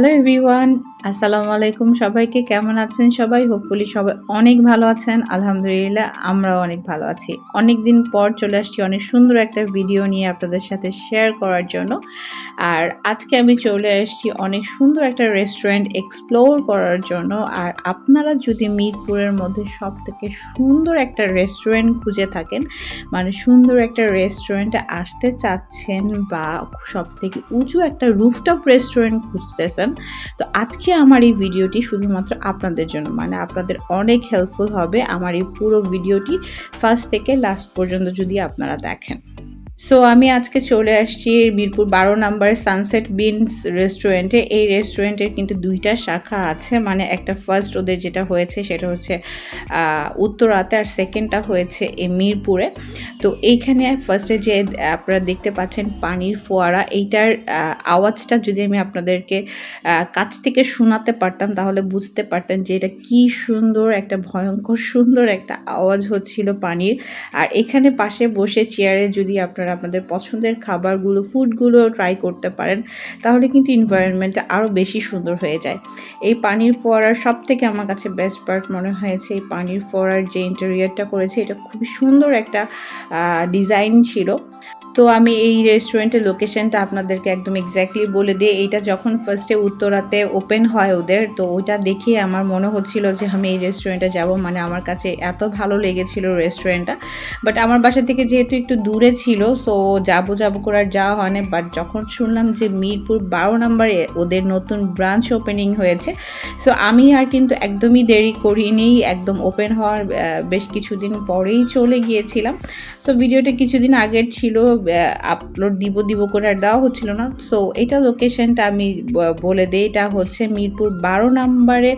Hello everyone. আসসালামু আলাইকুম সবাইকে, কেমন আছেন সবাই? হোপফুলি সবাই অনেক ভালো আছেন। আলহামদুলিল্লাহ, আমরাও অনেক ভালো আছি। অনেক দিন পর চলে আসছি অনেক সুন্দর একটা ভিডিও নিয়ে আপনাদের সাথে শেয়ার করার জন্য। আর আজকে আমি চলে আসছি অনেক সুন্দর একটা রেস্টুরেন্ট এক্সপ্লোর করার জন্য। আর আপনারা যদি মিরপুরের মধ্যে সব থেকে সুন্দর একটা রেস্টুরেন্ট খুঁজে থাকেন মানে সুন্দর একটা রেস্টুরেন্টে আসতে চাচ্ছেন বা সব থেকে উঁচু একটা রুফটপ রেস্টুরেন্ট খুঁজতেছেন, তো আজকে আমার এই ভিডিওটি শুধুমাত্র আপনাদের জন্য। মানে আপনাদের অনেক হেল্পফুল হবে আমার এই পুরো ভিডিওটি ফার্স্ট থেকে লাস্ট পর্যন্ত যদি আপনারা দেখেন। সো আমি আজকে চলে আসছি মিরপুর বারো নাম্বার সানসেট বিনস রেস্টুরেন্টে এই রেস্টুরেন্টের কিন্তু দুইটা শাখা আছে। মানে একটা ফার্স্ট ওদের যেটা হয়েছে, সেটা হচ্ছে উত্তরাতে আর সেকেন্ডটা হয়েছে এই মিরপুরে। তো এইখানে ফার্স্টে যে, আপনারা দেখতে পাচ্ছেন পানির ফোয়ারা, এইটার আওয়াজটা যদি আমি আপনাদেরকে কাছ থেকে শোনাতে পারতাম, তাহলে বুঝতে পারতেন যে এটা কি সুন্দর, একটা ভয়ঙ্কর সুন্দর একটা আওয়াজ হচ্ছিল পানির। আর এখানে পাশে বসে চেয়ারে যদি আপনারা আপনাদের পছন্দের খাবারগুলো ফুডগুলো ট্রাই করতে পারেন, তাহলে কিন্তু এনভায়রনমেন্টটা আরও বেশি সুন্দর হয়ে যায়। এই পানির ফোয়ারার সব থেকে আমার কাছে বেস্ট পার্ট মনে হয়েছে, এই পানির ফোয়ারার যে ইন্টেরিয়ারটা করেছে, এটা খুবই সুন্দর একটা ডিজাইন ছিল। তো আমি এই রেস্টুরেন্টের লোকেশনটা আপনাদেরকে একদম এক্স্যাক্টলি বলে দিই। এইটা যখন ফার্স্টে উত্তরাতে ওপেন হয় ওদের, তো ওইটা দেখে আমার মনে হচ্ছিল যে আমি এই রেস্টুরেন্টে যাব। মানে আমার কাছে এত ভালো লেগেছিল রেস্টুরেন্টটা বাট আমার বাসা থেকে যেহেতু একটু দূরে ছিল সো যাব যাব করে আর যাওয়া হয় না বাট যখন শুনলাম যে মিরপুর বারো নম্বরে ওদের নতুন ব্রাঞ্চ ওপেনিং হয়েছে সো আমি আর কিন্তু একদমই দেরি করিনি। একদম ওপেন হওয়ার বেশ কিছুদিন পরেই চলে গিয়েছিলাম। সো ভিডিওটা কিছুদিন আগের ছিল আপলোড দিব দিব করে আর দেওয়া হচ্ছিল না। সো এটা লোকেশনটা আমি বলে দিই, এটা হচ্ছে মিরপুর বারো নম্বরে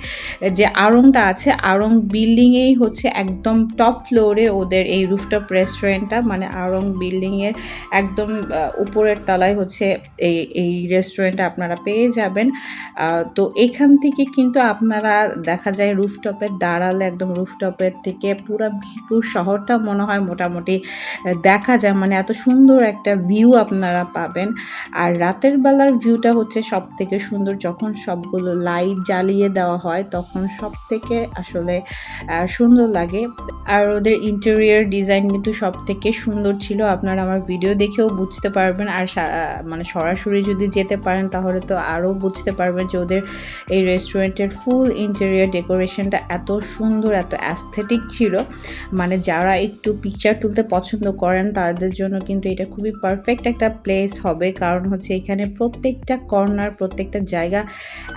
যে আড়ংটা আছে, আড়ং বিল্ডিংয়েই হচ্ছে একদম টপ ফ্লোরে ওদের এই রুফটপ রেস্টুরেন্টটা মানে আড়ং বিল্ডিংয়ের একদম উপরের তলায় হচ্ছে এই এই রেস্টুরেন্টটা আপনারা পেয়ে যাবেন। তো এখান থেকে কিন্তু আপনারা দেখা যায় রুফটপে দাঁড়ালে একদম রুফটপের থেকে পুরো মিরপুর শহরটা মনে হয় মোটামুটি দেখা যায়। মানে এত সুন্দর একটা ভিউ আপনারা পাবেন। আর রাতের বেলার ভিউটা হচ্ছে সব থেকে সুন্দর, যখন সবগুলো লাইট জ্বালিয়ে দেওয়া হয়, তখন সব থেকে আসলে সুন্দর লাগে। আর ওদের ইন্টেরিয়ার ডিজাইন কিন্তু সব থেকে সুন্দর ছিল, আপনারা আমার ভিডিও দেখেও বুঝতে পারবেন। আর মানে সরাসরি যদি যেতে পারেন, তাহলে তো আরও বুঝতে পারবেন যে ওদের এই রেস্টুরেন্টের ফুল ইন্টেরিয়ার ডেকোরেশনটা এত সুন্দর, এত অ্যাস্থেটিক ছিল। মানে যারা একটু পিকচার তুলতে পছন্দ করেন, তাদের জন্য কিন্তু এটা খুবই পারফেক্ট একটা প্লেস হবে। কারণ হচ্ছে এখানে প্রত্যেকটা কর্নার প্রত্যেকটা জায়গা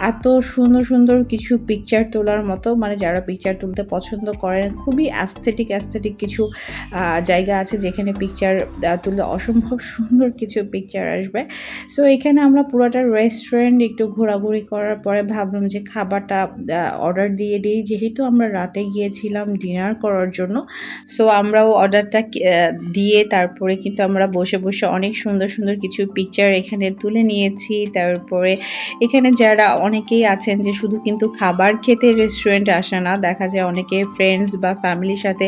এত সুন্দর সুন্দর কিছু পিকচার তোলার মতো। মানে যারা পিকচার তুলতে পছন্দ করেন, খুবই অ্যাস্থেটিক অ্যাস্থেটিক কিছু জায়গা আছে যেখানে পিকচার তুললে অসম্ভব সুন্দর কিছু পিকচার আসবে। সো এখানে আমরা পুরোটা রেস্টুরেন্ট একটু ঘোরাঘুরি করার পরে ভাবলাম যে খাবারটা অর্ডার দিয়ে দিই। যেহেতু আমরা রাতে গিয়েছিলাম ডিনার করার জন্য সো আমরাও অর্ডারটা দিয়ে তারপরে কিন্তু আমরা বসে বসে অনেক সুন্দর সুন্দর কিছু পিকচার এখানে তুলে নিয়েছি। তারপরে এখানে যারা অনেকেই আছেন যে শুধু কিন্তু খাবার খেতে রেস্টুরেন্টে আসে না, দেখা যায় অনেকে ফ্রেন্ডস বা ফ্যামিলির সাথে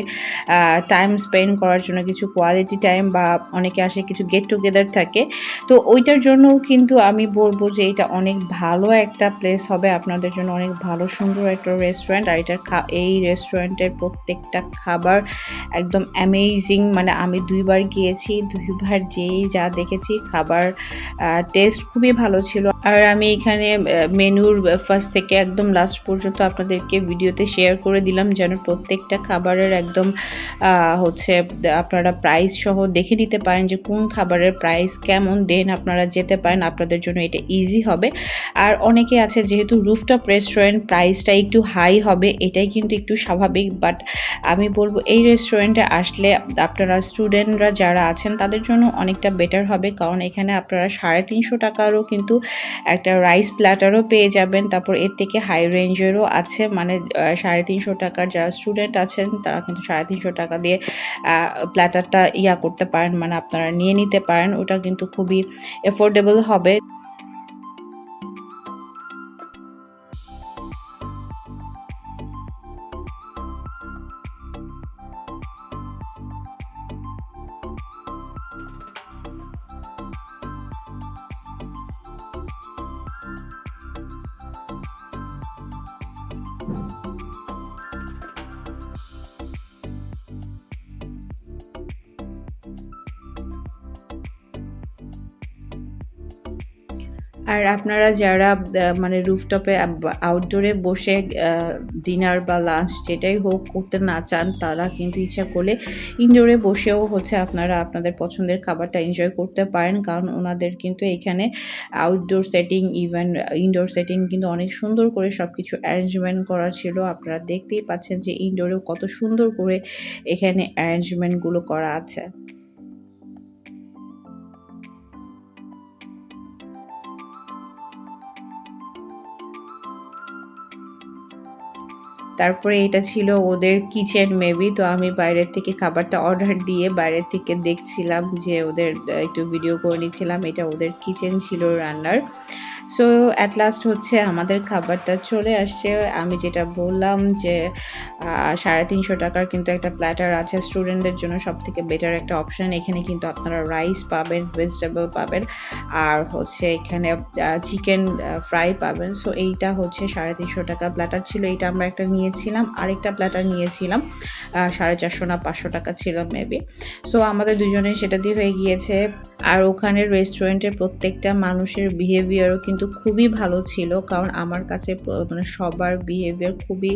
টাইম স্পেন্ড করার জন্য কিছু কোয়ালিটি টাইম বা অনেকে আসে কিছু গেট টুগেদার থাকে। তো ওইটার জন্যও কিন্তু আমি বলব যে এটা অনেক ভালো একটা প্লেস হবে। আপনাদের জন্য অনেক ভালো সুন্দর একটা রেস্টুরেন্ট আর এটার এই রেস্টুরেন্টের প্রত্যেকটা খাবার একদম অ্যামেজিং মানে আমি দুইবার গিয়েছি দুইবার যেই যা দেখেছি খাবার টেস্ট খুবই ভালো ছিল। আর আমি এখানে মেনুর ফার্স্ট থেকে একদম লাস্ট পর্যন্ত আপনাদেরকে ভিডিওতে শেয়ার করে দিলাম যেন প্রত্যেকটা খাবারের একদম হচ্ছে, আপনারা প্রাইস সহ দেখে নিতে পারেন যে কোন খাবারের প্রাইস কেমন দেন আপনারা যেতে পারেন, আপনাদের জন্য এটা ইজি হবে। আর অনেকে আছে যেহেতু রুফটপ রেস্টুরেন্ট প্রাইসটা একটু হাই হবে, এটাই কিন্তু একটু স্বাভাবিক বাট আমি বলব এই রেস্টুরেন্টে আসলে আপনারা স্টুডেন্টরা যারা আছেন, তাদের জন্য অনেকটা বেটার হবে। কারণ এখানে আপনারা সাড়ে তিনশো টাকারও কিন্তু একটা রাইস প্ল্যাটারও পেয়ে যাবেন। তারপর এর থেকে হাই রেঞ্জেরও আছে মানে সাড়ে তিনশো টাকার যারা স্টুডেন্ট আছেন, তারা কিন্তু সাড়ে তিনশো টাকা দিয়ে প্ল্যাটারটা ইয়া করতে পারেন মানে আপনারা নিয়ে নিতে পারেন। ওটা কিন্তু খুবই এফোর্ডেবল হবে। আর আপনারা যারা মানে রুফটপে আউটডোরে বসে ডিনার বা লাঞ্চ যেটাই হোক করতে না চান, তারা কিন্তু ইচ্ছা করলে ইনডোরে বসেও হচ্ছে আপনারা আপনাদের পছন্দের খাবারটা এনজয় করতে পারেন। কারণ ওনাদের কিন্তু এখানে outdoor setting even indoor setting কিন্তু অনেক সুন্দর করে সব কিছু অ্যারেঞ্জমেন্ট করা ছিল। আপনারা দেখতেই পাচ্ছেন যে ইনডোরেও কত সুন্দর করে এখানে অ্যারেঞ্জমেন্টগুলো করা আছে। তারপরে এটা ছিল ওদের কিচেন মেবি তো আমি বাইরের থেকে খাবারটা অর্ডার দিয়ে বাইরের থেকে দেখছিলাম যে ওদের একটু ভিডিও করে নিচ্ছিলাম। এটা ওদের কিচেন ছিল রান্নার। সো অ্যাট লাস্ট হচ্ছে আমাদের খাবারটা চলে আসছে। আমি যেটা বললাম যে সাড়ে তিনশো টাকার কিন্তু একটা প্ল্যাটার আছে। স্টুডেন্টদের জন্য সব থেকে বেটার একটা অপশন এখানে কিন্তু আপনারা রাইস পাবেন ভেজিটেবল পাবেন, আর হচ্ছে এখানে চিকেন ফ্রাই পাবেন। সো এইটা হচ্ছে সাড়ে তিনশো টাকা প্ল্যাটার ছিল। এইটা আমরা একটা নিয়েছিলাম। আরেকটা প্ল্যাটার নিয়েছিলাম। সাড়ে চারশো না পাঁচশো টাকা ছিল মেবি সো আমাদের দুজনে সেটা দিয়ে হয়ে গিয়েছে। আর ওখানে রেস্টুরেন্টের প্রত্যেকটা মানুষের বিহেভিয়ারও কিন্তু খুবই ভালো ছিল। কারণ আমার কাছে মানে সবার বিহেভিয়ার খুবই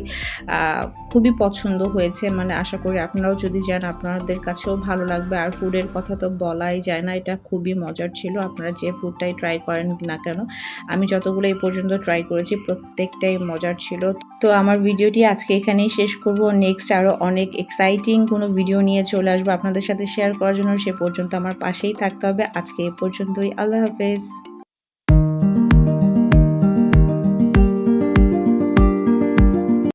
খুবই পছন্দ হয়েছে। মানে আশা করি আপনারাও যদি যান, আপনাদের কাছেও ভালো লাগবে। আর ফুডের কথা তো বলাই যায় না, এটা খুবই মজার ছিল। আপনারা যে ফুডটাই ট্রাই করেন না কেন, আমি যতগুলো এই পর্যন্ত ট্রাই করেছি, প্রত্যেকটাই মজার ছিল। তো আমার ভিডিওটি আজকে এখানেই শেষ করব। নেক্সট আরও অনেক এক্সাইটিং কোনো ভিডিও নিয়ে চলে আসব আপনাদের সাথে শেয়ার করার জন্য। সে পর্যন্ত আমার পাশেই থাকতে হবে। আজকে এই পর্যন্তই। আল্লাহ হাফেজ।